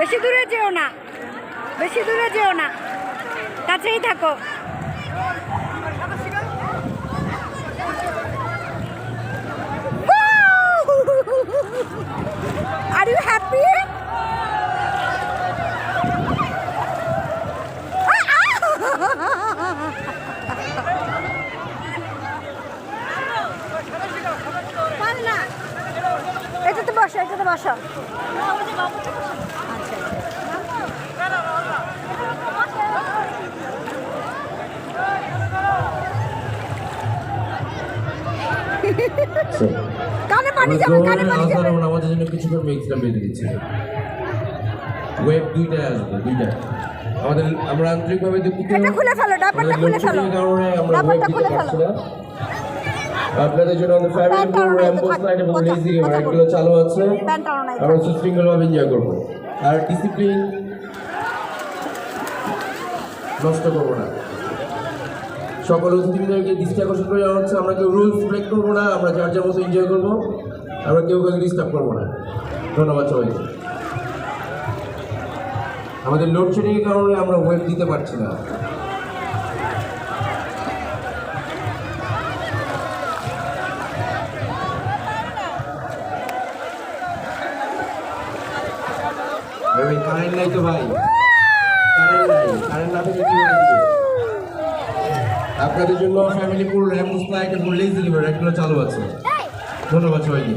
বেশি দূরে যেও না। বেশি কাছেই থাকো। আর ইউ হ্যাপি এটাতে বসো এটাতে বসো। কানে পানি যাবে কানে পানি যাবে। আমাদের জন্য কিছু করে মেক্সটা বেঁধে দিচ্ছি। ওয়েব দুইটায় আসবে দুইটায় আমাদের আমরা আন্তরিকভাবে দুঃখিত এটা খুলে ফেলো ডাব্বাটা খুলে ফেলো। দিতে খুলে ফেলো। আপনাদের জন্য আমাদের ফ্যামিলি পুরো থাক, স্লাইড এবং লেজি রাইডগুলো চালু আছে। আমরা সুশৃঙ্খলভাবে এনজয় করব। আর ডিসিপ্লিন নষ্ট করব না। সকল অতিথিদেরকে দৃষ্টি আকর্ষণ করে জানা হচ্ছে, আমরা কেউ রুলস ব্রেক করব না, আমরা যার যার মতো এনজয় করব, আমরা কেউ কাউকে ডিস্টার্ব করব না। ধন্যবাদ সবাইকে। আমাদের লোডশেডিং এর কারণে আমরা ওয়েব দিতে পারছি না। কারেন্ট নাই তো ভাই কারেন্ট নাই কারেন্ট না থাকলে কি আপনাদের জন্য ফ্যামিলি পুরো র্যাম স্লাইড এবং লেজি ডেলিভারি এগুলো চালু আছে। ধন্যবাদ সবাইকে।